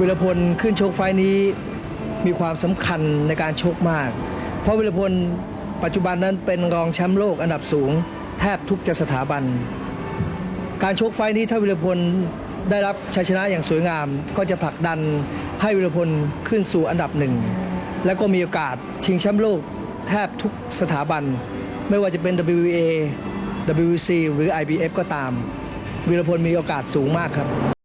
วิรพลขึ้นชกไฟนี้มีความสำคัญในการชกมาก เพราะวิรพลปัจจุบันนั้นเป็นรองแชมป์โลกอันดับสูง แทบทุกจะสถาบัน การชกไฟนี้ถ้าวิรพลได้รับชัยชนะอย่างสวยงาม ก็จะผลักดันให้วิรพลขึ้นสู่อันดับหนึ่ง และก็มีโอกาสชิงแชมป์โลกแทบทุกสถาบัน ไม่ว่าจะเป็น WBA WBC หรือ IBF ก็ตามวิรพลมีโอกาสสูงมากครับ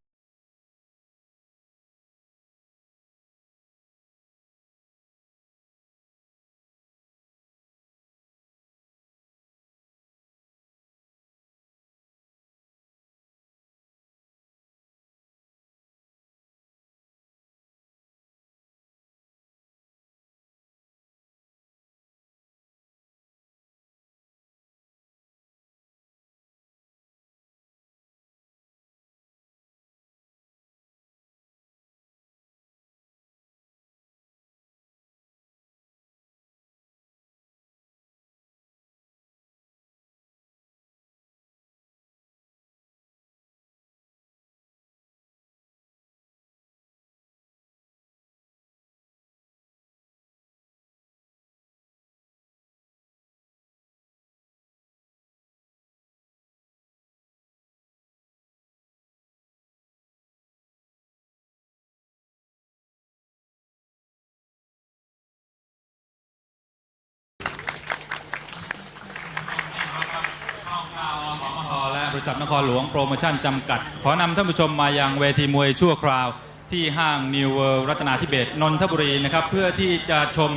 ริษัทนครหลวงโปรโมชั่นจำกัด ขอนำท่านผู้ชมมายังเวทีมวยชั่วคราว ที่ห้างนิวเวิลด์รัตนาธิเบศนนทบุรีนะครับเพื่อที่จะชม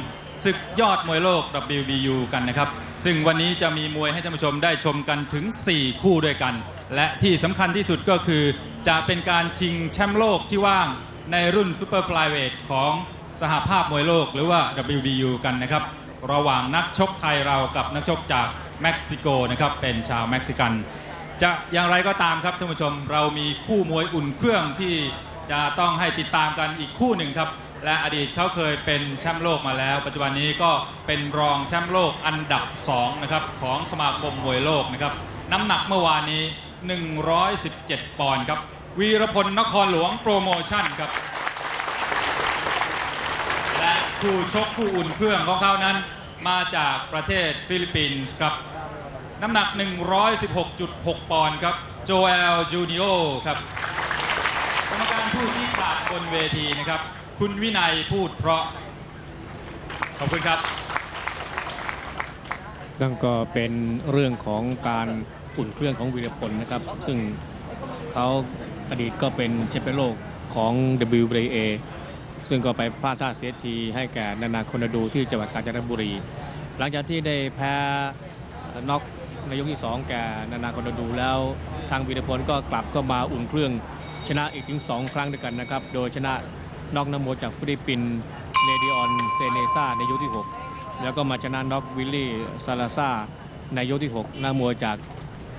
ศึกยอดมวยโลก WBU กันนะครับ ซึ่งวันนี้จะมีมวยให้ท่านผู้ชมได้ชมกันถึง 4 คู่ด้วยกัน และที่สำคัญที่สุดก็คือ จะเป็นการชิงแชมป์โลกที่ว่างในรุ่นซูเปอร์ฟลายเวทของสหภาพมวยโลกหรือว่า WBU กันนะครับ ระหว่างนักชกไทยเรากับนักชกจากเม็กซิโกนะครับเป็นชาวเม็กซิกัน จะอย่างไรก็ตามครับท่านผู้ชม เรามีคู่มวยอุ่นเครื่องที่จะต้องให้ติดตามกันอีกคู่หนึ่งครับ และอดีตเขาเคยเป็นแชมป์โลกมาแล้ว ปัจจุบันนี้ก็เป็นรองแชมป์โลกอันดับ2นะครับของสมาคมมวยโลกนะครับน้ำหนักเมื่อวานนี้ 117 ปอนด์ครับ วีรพลนครหลวงโปรโมชั่นครับ และคู่ชกคู่อุ่นเครื่องของเขานั้น มาจากประเทศฟิลิปปินส์ครับ น้ำหนัก 116.6 ปอนด์ครับ โจเอลจูนิโอครับกรรมการผู้ชี้ขาดบนเวทีนะครับ คุณวินัยพูดเพราะ ขอบคุณครับ นั่นก็เป็นเรื่องของการอุ่นเครื่องของวีรพลนะครับ ซึ่งเขาอดีตก็เป็นแชมเปี้ยนโลกของ WBA ซึ่งก็ไปพลาดท่าเสียทีให้แก่นานาคนดูที่จังหวัดกาญจนบุรี หลังจากที่ได้แพ้น็อก ในยกที่ 2 แก่นานาคอนดูแล้ว ทางวีรพลก็กลับก็มาอุ่นเครื่อง ชนะอีกถึง 2 ครั้งด้วยกันนะครับ โดยชนะน็อกนโมจากฟิลิปปินส์เนดิออนเซเนซาในยกที่ 6 แล้วก็มาชนะน็อกวิลลี่ซาลาซาในยกที่6หน้ามวยจาก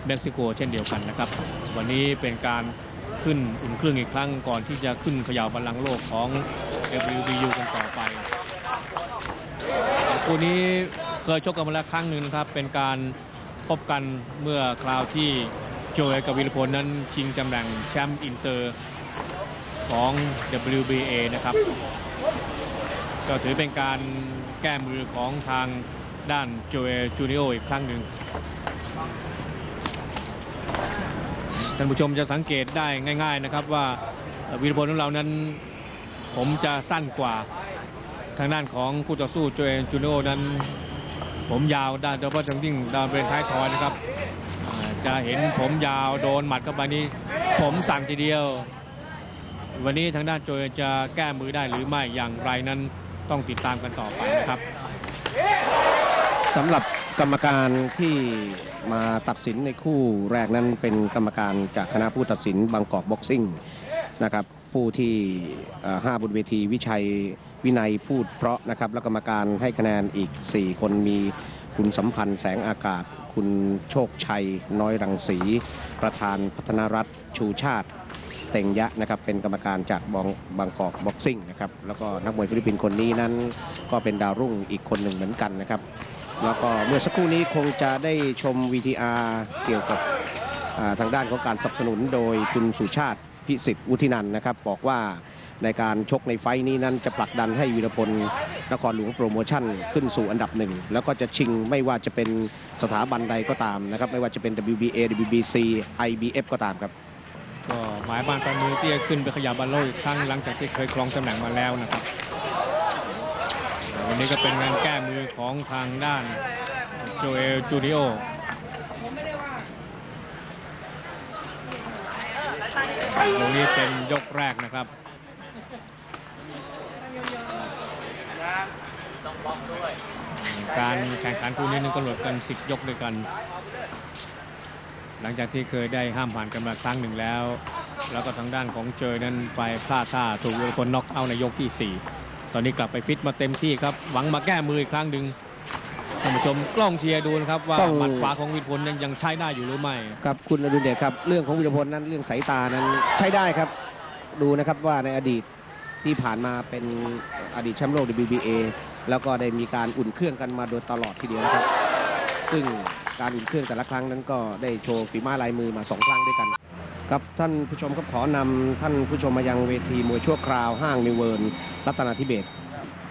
เม็กซิโกเช่นเดียวกันนะครับ วันนี้เป็นการขึ้นอุ่นเครื่องอีกครั้งก่อนที่จะขึ้นเขย่าบัลลังก์โลกของ WBU กันต่อไปคู่นี้เคยชกกันมาแล้วครั้งหนึ่งนะครับ เป็นการ พบกันเมื่อคราวที่โจเอกับวิรพลนั้นชิงตำแหน่งแชมป์อินเตอร์ของ WBA นะครับ ก็ถือเป็นการแก้มือของทางด้านโจเอจูนิโออีกครั้งหนึ่งท่านผู้ชมจะสังเกตได้ง่าย ๆนะครับว่าวีรพลของเรานั้นผมจะสั้นกว่าทางด้านของคู่ต่อสู้โจเอจูนิโอนั้น ผมยาวด้านโดยเฉพาะทางยิ่งด้านบริเวณท้ายทอยนะครับ จะเห็นผมยาวโดนหมัดเข้าไปนี้ ผมสั่นทีเดียว วันนี้ทางด้านโจเอจะแก้มือได้หรือไม่อย่างไรนั้นต้องติดตามกันต่อไปนะครับสำหรับกรรมการที่มาตัดสินในคู่แรกนั้นเป็นกรรมการจากคณะผู้ตัดสินบางกอกบ็อกซิ่งนะครับผู้ที่ห้าบนเวทีวิชัย วินัยพูดเพราะนะครับ แล้วกรรมการให้คะแนนอีก 4 คนมีคุณสัมพันธ์แสงอากาศ คุณโชคชัย น้อยรังสี ประธานพัฒนรัฐชูชาติเต็งยะนะครับเป็นกรรมการจากบางบางกอกบ็อกซิ่งนะครับแล้วก็นักมวยฟิลิปปินส์คนนี้นั้น ก็เป็นดาวรุ่งอีกคนหนึ่งเหมือนกันนะครับ แล้วก็เมื่อสักครู่นี้คงจะได้ชม VTR เกี่ยวกับทางด้านของการสนับสนุนโดยคุณสุชาติพิสิทธิ์วุฒินันนะครับบอกว่า ในการชกในไฟนี้นั้นจะผลักดันให้วีรพลนครหลวงโปรโมชั่นขึ้นสู่อันดับหนึ่งแล้วก็จะชิงไม่ว่าจะเป็นสถาบันใดก็ตามนะครับ ไม่ว่าจะเป็น WBA WBC IBF ก็ตามครับ ก็หมายบานปลายมือที่จะขึ้นไปขยับบัลโลกอีกครั้งหลังจากที่เคยครองตำแหน่งมาแล้วนะครับวันนี้ก็เป็นงานแก้มือของทางด้านโจเอลจูดิโอตรงนี้เป็นยกแรกนะครับ การแข่งขันคู่นี้นึงก็หลดกัน 10 ยกด้วยกัน หลังจากที่เคยได้ห้ามผ่านกันมาครั้งหนึ่งแล้ว แล้วก็ทางด้านของเจอนั้นไปพลาดท่าถูกวีรพลน็อกเอาในยกที่ 4 ตอนนี้กลับไปฟิตมาเต็มที่ครับ หวังมาแก้มืออีกครั้งหนึ่งท่านผู้ชมกล้องเชียร์ดูนะครับว่าหมัดขวาของวีรพลยังยังใช้ได้อยู่หรือไม่ครับคุณอดุลเดชครับเรื่องของวีรพลนั้นเรื่องสายตานั้นใช้ได้ครับดูนะครับว่าในอดีตที่ผ่านมาเป็นอดีตแชมป์โลก WBA แล้วก็ได้มีการอุ่นเครื่องกันมาโดยตลอดทีเดียวนะครับ ซึ่งการอุ่นเครื่องแต่ละครั้งนั้นก็ได้โชว์ฝีไม้ลายมือมาสองครั้งด้วยกัน ครับท่านผู้ชมครับขอนำท่านผู้ชมมายังเวทีมวยชั่วคราวห้างนิเวิร์นรัตนาธิเบศ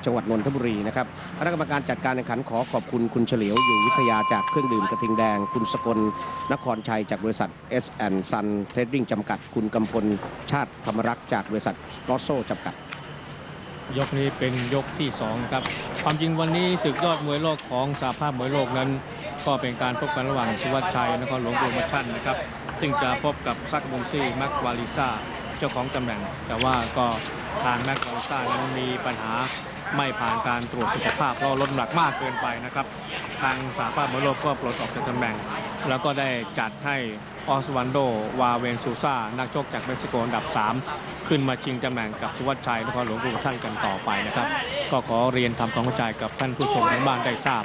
จังหวัดนนทบุรีนะครับคณะกรรมการจัดการแข่งขันขอขอบคุณคุณเฉลียวอยู่วิทยาจากเครื่องดื่มกระทิงแดง คุณสกลนครชัยจากบริษัท S Sun Trading จำกัด คุณกำพลชาติธรรมรักษ์จากบริษัทลอสโซจำกัด ยกนี้เป็นยกที่ 2 ครับ ความจริงวันนี้ศึกยอดมวยโลกของสาภาพมวยโลกนั้น ก็เป็นการพบกันระหว่างสุวัชชัยนครหลวงโปรโมชั่นนะครับ ซึ่งจะพบกับซักบงซี่แม็กวาลิซาเจ้าของตำแหน่ง แต่ว่าก็ทางแม็กวาลิซานั้นมีปัญหาไม่ผ่านการตรวจสุขภาพเพราะลดหนักมากเกินไปนะครับ ทางสาภาพมวยโลกก็ปลดออกจากตำแหน่ง แล้วก็ได้จัดให้ออสวันโด วาเวนซูซานักชกจากเม็กซิโกอันดับ 3 ขึ้นมาชิงตำแหน่งกับสุวัชชัยนครหลวงโปรโมชั่นกันต่อไปนะครับ ก็ขอเรียนทำความเข้าใจกับท่านผู้ชมทางบ้านได้ทราบ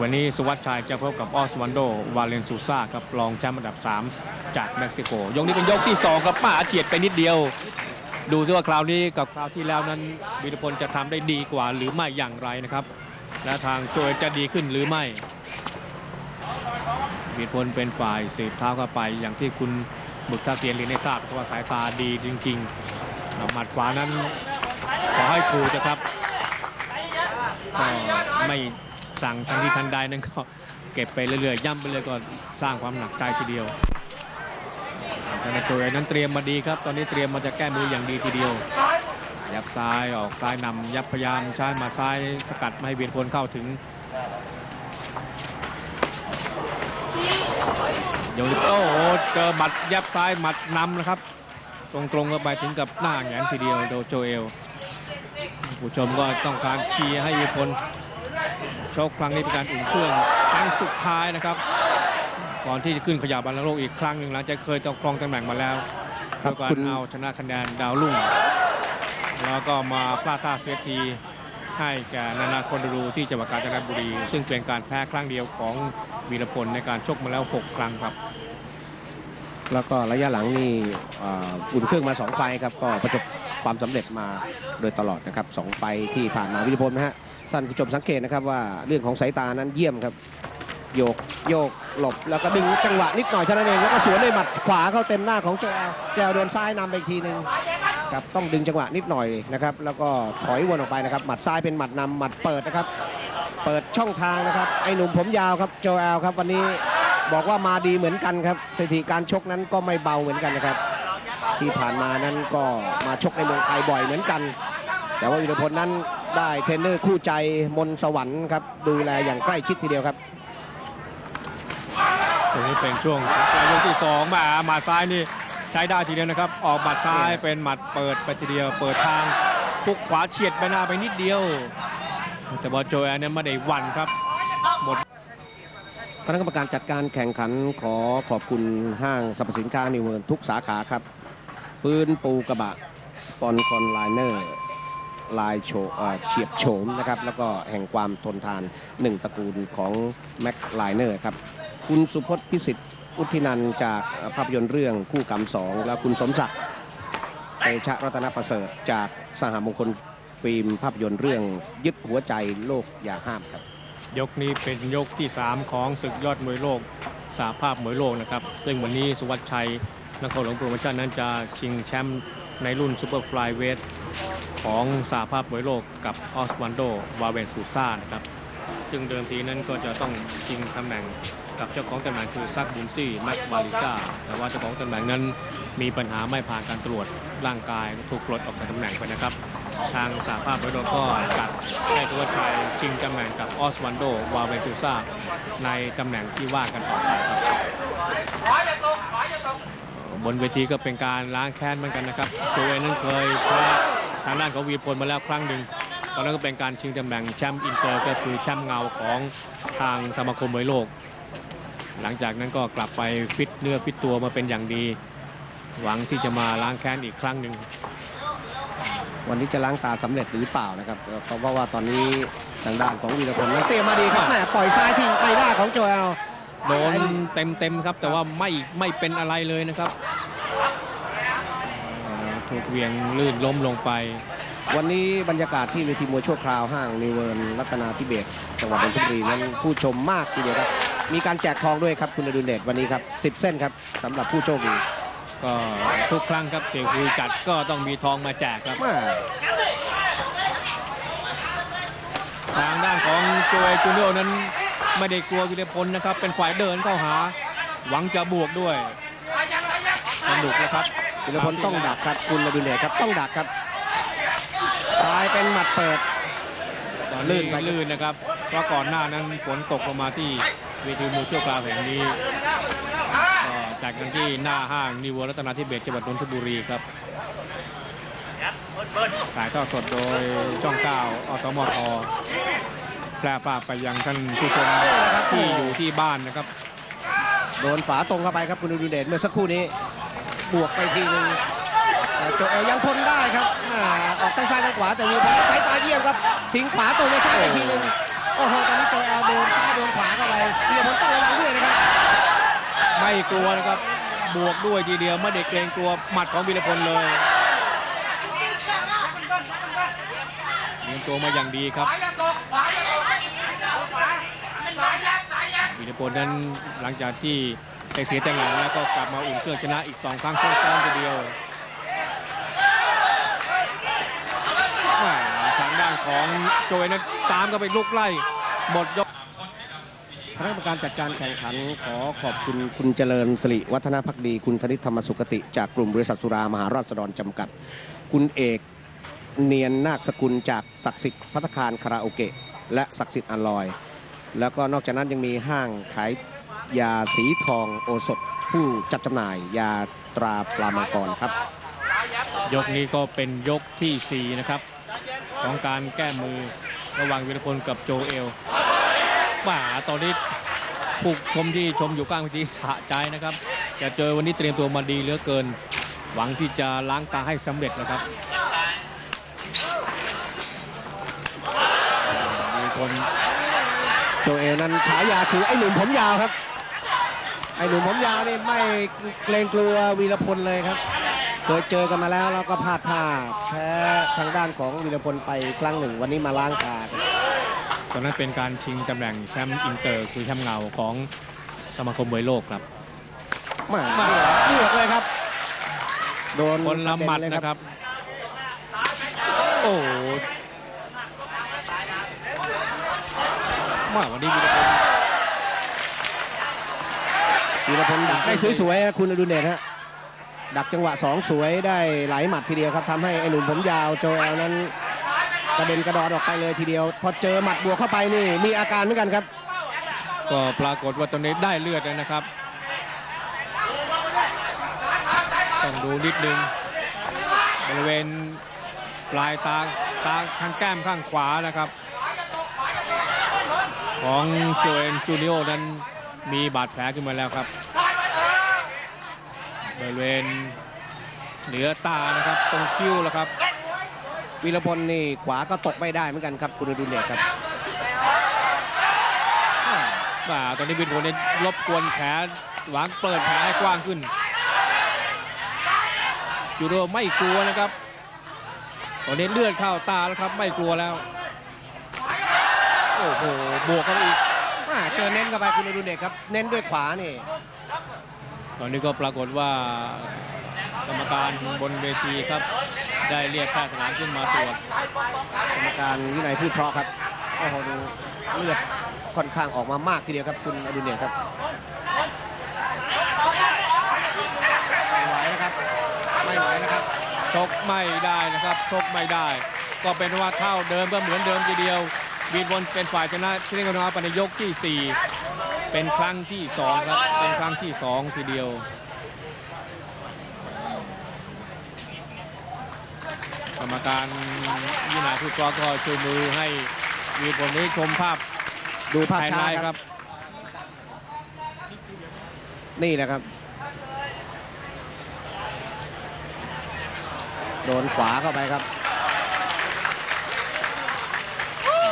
วันนี้สุวัชชัยจะพบกับออสวันโด วาเลนซูซาครับรองแชมป์อันดับ 3 จากเม็กซิโก ยกนี้เป็นยกที่ 2 ครับป้าอาเจียดไปนิดเดียว ดูซิว่าคราวนี้กับคราวที่แล้วนั้นวีรพลจะทำได้ดีกว่าหรือไม่อย่างไรนะครับ และทางโจยจะดีขึ้นหรือไม่ วีรพลเป็นฝ่ายสืบเท้าเข้าไป อย่างที่คุณบุตรเตียนเรียนให้ทราบเพราะว่าสายตาดีจริงๆหมัดขวานั้นขอให้ครูนะครับก็ไม่สั่งทันทีทันใดนั้นก็เก็บไปเรื่อยๆย่ำไปเลยก็สร้างความหนักใจทีเดียวแต่ในโจยนั้นเตรียมมาดีครับ ตอนนี้เตรียมมาจะแก้มืออย่างดีทีเดียว ยับซ้ายออกซ้ายนำยับพยายามใช้มาซ้ายสกัดไม่ให้เวียนพลเข้าถึง โยนิโต้โอ้เจอหมัดยับซ้ายหมัดนำนะครับ ตรงๆก็ไปถึงกับหน้าแหงนทีเดียวโดโจเอล ผู้ชมก็ต้องการเชียร์ให้วีรพลโชคครั้งนี้เป็นการอุ่นเครื่องครั้งสุดท้ายนะครับ ก่อนที่จะขึ้นขยับบอลโลกอีกครั้งหนึ่งหลังจากเคยต้องครองตำแหน่งมาแล้วครับด้วยการคุณเอาชนะคะแนนดาวรุ่งแล้วก็มาพลาดท่าเสียที ให้แก่นานาคนดูที่จังหวัดกาญจนบุรี ซึ่งเป็นการแพ้ครั้งเดียวของวีรพลในการชกมาแล้ว 6 ครั้งครับ แล้วก็ระยะหลังนี่อ่ออุ่นเครื่องมา 2 ไฟล์ครับก็ประสบความสำเร็จมาโดยตลอดนะครับสองไฟล์ที่ผ่านมาวิรพลนะฮะท่านผู้ชมสังเกตนะครับว่าเรื่องของสายตานั้นเยี่ยมครับโยกโยกหลบแล้วก็ดึงจังหวะนิดหน่อยเท่านั้นเองแล้วก็สวนด้วยหมัดขวาเข้าเต็มหน้าของเจ้าแอลเจ้าแอลเดินซ้ายนำไปอีกทีหนึ่ง ครับต้องดึงจังหวะนิดหน่อยนะครับแล้วก็ถอยวนออกไปนะครับหมัดซ้ายเป็นหมัดนำหมัดเปิดนะครับ เปิดช่องทางนะครับไอ้หนุ่มผมยาวครับโจแอลครับวันนี้บอกว่ามาดีเหมือนกันครับสถิติการชกนั้นก็ไม่เบาเหมือนกันนะครับ ที่ผ่านมานั้นก็มาชกในเมืองไทยบ่อยเหมือนกัน แต่ว่าวิรพลนั้นได้เทรนเนอร์คู่ใจมนต์สวรรค์ครับดูแลอย่างใกล้ชิดทีเดียวครับตรงนี้เป็นช่วงยกที่สองมาหมัดซ้ายนี่ ใช้ได้ทีเดียวนะครับ ออกหมัดซ้ายเป็นหมัดเปิดไปทีเดียว เปิดทางพุกขวาเฉียดไปหน้าไปนิดเดียว แต่บอลโจแอนเนี่ยไม่ได้หวันครับหมดคณะกรรมการจัดการแข่งขันขอขอบคุณห้างสรรพสินค้านิวเวิร์นทุกสาขาครับ ปืนปูกระบะปอนคอนไลเนอร์ลายโฉเอ่อเฉียบโฉมนะครับ แล้วก็แห่งความทนทานหนึ่งตระกูลของแม็กไลเนอร์ครับ คุณสุพจน์พิสิทธิ์ อุทินันจากภาพยนตร์เรื่องคู่กรรมสองแล้วคุณสมศักดิ์เตชะรัตนประเสริฐจากสหมงคลฟิล์มภาพยนตร์เรื่องยึดหัวใจโลกอย่าห้ามครับ ยกนี้เป็นยกที่ 3 ของศึกยอดมวยโลกสาภาพมวยโลกนะครับ ซึ่งวันนี้สุวัชชัยนครหลวงโปรโมชั่นนั้นจะชิงแชมป์ในรุ่นซูเปอร์ฟลายเวทของสหภาพมวยโลกกับออสวันโดวาเวนซูซ่านะครับ ซึ่งเดิมทีนั้นก็จะต้องชิงตำแหน่งกับเจ้าของตำแหน่งคือซักบุนซี่แม็กบาลิซาแต่ว่าเจ้าของตำแหน่งนั้นมีปัญหาไม่ผ่านการตรวจร่างกายถูกปลดออกจากตำแหน่งไปนะครับ ทางสหภาพมวโลกก็จัดให้ตัวชัยชิงตำแหน่งกับออสวันโดวาเวนซูซ่าในตำแหน่งที่ว่ากันต่อไปครับบนเวทีก็เป็นการล้างแค้นเหมือนกันนะครับโจเองนั้นเคยแพ้ทางด้านของวีพลมาแล้วครั้งหนึ่ง ตอนนั้นก็เป็นการชิงตำแหน่งแชมป์อินเตอร์ก็คือแชมป์เงาของทางสมาคมมวยโลก หลังจากนั้นก็กลับไปฟิตเนื้อฟิตตัวมาเป็นอย่างดี หวังที่จะมาล้างแค้นอีกครั้งหนึ่งวันนี้จะล้างตาสำเร็จหรือเปล่านะครับเอ่อเพราะว่าตอนนี้ทางด้านของวีรพลนั้นเตะมาดีครับแม่ปล่อยซ้ายทิ้งไปได้ของโจเอลโดนเต็มๆครับ แต่ว่าไม่ไม่เป็นอะไรเลยนะครับเอ่อถูกเหวียงลื่นล้มลงไป วันนี้บรรยากาศที่เวทีมวยชั่วคราวห้างนิเวิร์นรัตนาธิเบศรจังหวัดนนทบุรีนั้นผู้ชมมากทีเดียวครับ มีการแจกทองด้วยครับคุณอดุลเดชวันนี้ครับ10 เส้นครับสำหรับผู้โชคดีก็ทุกครั้งครับเสียงคุยจัดก็ต้องมีทองมาแจกครับแม่ทางด้านของโจเอจูเนียร์นั้นไม่ได้กลัววิรพลนะครับ เป็นฝ่ายเดินเข้าหา หวังจะบวกด้วยสนุกนะครับวีรพลต้องดักครับคุณอดุลเดชครับต้องดักครับ ซ้ายเป็นหมัดเปิด ตอนลื่นี้นไป ลื่นนะครับ เพราะก่อนหน้านั้นฝนตกลงมาที่เวทีมวยชั่วคราวแห่งนี้ก็จัดกันที่หน้าห้างนิวรัตนาธิเบศรจังหวัดนนทบุรีครับถ่ายทอดสดโดยช่องเก้าอสมทแพร่ภาพไปยังท่านผู้ชมที่อยู่ที่บ้านนะครับ โดนฝาตรงเข้าไปครับคุณอดุลเดชเมื่อสักครู่นี้ บวกไปทีนึงแต่ โจเอลยังทนได้ครับออกทั้งซ้ายทั้งขวาแต่วีรพลสายตาเยี่ยมครับ ทิ้งขวาตรงไปซ้ายไปทีนึงโอ้โหตอนนี้โจเอลโดนซ้ายโดนขวาเข้าไปวีรพลต้องระวังด้วยนะครับไม่กลัวนะครับบวกด้วยทีเดียวไม่ได้เกรงกลัวหมัดของวีรพลเลยเรียนตัวมาอย่างดีครับวีรพลนั้นหลังจากที่เสียแต่งหลังแล้วก็กลับมาอุ่นเครื่องชนะอีก2ครั้งซ้อนๆทีเดียวอ่าทางด้าน ของโจยนั้นตามก็ไปลุกไล่หมดยกคณะกรรมการจัดการแข่งขันขอขอบคุณคุณเจริญสิริวัฒนพักดี คุณธนิตธรรมสุขติ จากกลุ่มบริษัทสุรามหาราชดรจำกัด คุณเอกเนียนนาคสกุลจากศักดิ์สิทธิ์พัฒคารคาราโอเกะและศักดิ์สิทธิ์อัลลอย แล้วก็นอกจากนั้นยังมีห้างขายยาสีทองโอสถ ผู้จัดจำหน่ายยาตราปลามังกรครับ ยกนี้ก็เป็นยกทีสี่4 นะครับ ของการแก้มือระหว่างวิรพลกับโจเอลป่าตอนนี้ผู้ชมที่ชมอยู่กลางเวทีสะใจนะครับ จะเจอวันนี้เตรียมตัวมาดีเหลือเกิน หวังที่จะล้างตาให้สำเร็จนะครับวิรพลโจเอลนั้นฉายาคือไอ้หนุ่มผมยาวครับ ไอ้หนุ่มผมยาวนี่ไม่เกรงกลัววีรพลเลยครับ เคยเจอกันมาแล้วแล้วก็พลาดท่าแพ้ทางด้านของวีรพลไปครั้งหนึ่ง วันนี้มาล้างตาครับตอนนั้นเป็นการชิงตำแหน่งแชมป์อินเตอร์คือแชมป์เงาของสมาคมมวยโลกครับมาบวกเลยครับ โดนคนละหมัดเยนะครับ โอ้โหมาวันนี้วีรพลวีรพลดักได้สวยๆครับคุณอดุลเดชฮะ ดักจังหวะสองสวยได้หลายหมัดทีเดียวครับทำให้ไอ้หนุ่มผมยาวโจเอลนั้นกระเด็นกระดอนออกไปเลยทีเดียว พอเจอหมัดบวกเข้าไปนี่มีอาการเหมือนกันครับ ก็ปรากฏว่าตอนนี้ได้เลือดแล้วนะครับ ต้องดูนิดนึงบริเวณปลายตาตาทางแก้มข้างขวานะครับ ของโจเอนจูเนิโอนั้นมีบาดแผลขึ้นมาแล้วครับ บริเวณเหนือตานะครับตรงคิ้วแล้วครับ วีรพลนี่ขวาก็ตกไม่ได้เหมือนกันครับคุณอดุลเดชครับว่าตอนนี้วินโทเนี่ยรบกวนแผลหวังเปิดแผลให้กว้างขึ้นจูโดไม่กลัวนะครับ ตอนนี้เลือดเข้าตาแล้วครับไม่กลัวแล้ว โอ้โหบวกเข้าไปอีกอ่าเจอเน้นเข้าไปคุณอดุลเดชครับ เน้นด้วยขวานี่ ตอนนี้ก็ปรากฏว่ากรรมการบนเวทีครับ ได้เรียกแพทย์สนามขึ้นมาตรวจกรรมการวินัยพืชเพราะครับโอ้โหดูเลือดค่อนข้างออกมามากทีเดียวครับคุณอดุลเนี่ยครับไม่ไหวนะครับไม่ไหวนะครับชกไม่ได้นะครับชกไม่ได้ ก็เป็นว่าเข้าเดิมก็เหมือนเดิมทีเดียวบีดบนเป็นฝ่ายชนะที่เล่นกันมาปในยกที่4 เป็นครั้งที่2ครับ เป็นครั้งที่2ทีเดียว กรรมการยินาทุกกอก็ชูมือให้บีดบนนี้ชมภาพดูภาพไฮช้าไลท์คครัรับบนี่นะครับ โดนขวาเข้าไปครับ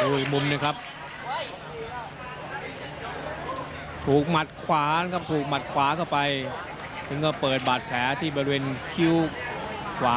ดูอีกมุมหนึงครับ ถูกหมัดขวาครับถูกหมัดขวาเข้าไป ถึงก็เปิดบาดแผลที่บริเวณคิ้วขวา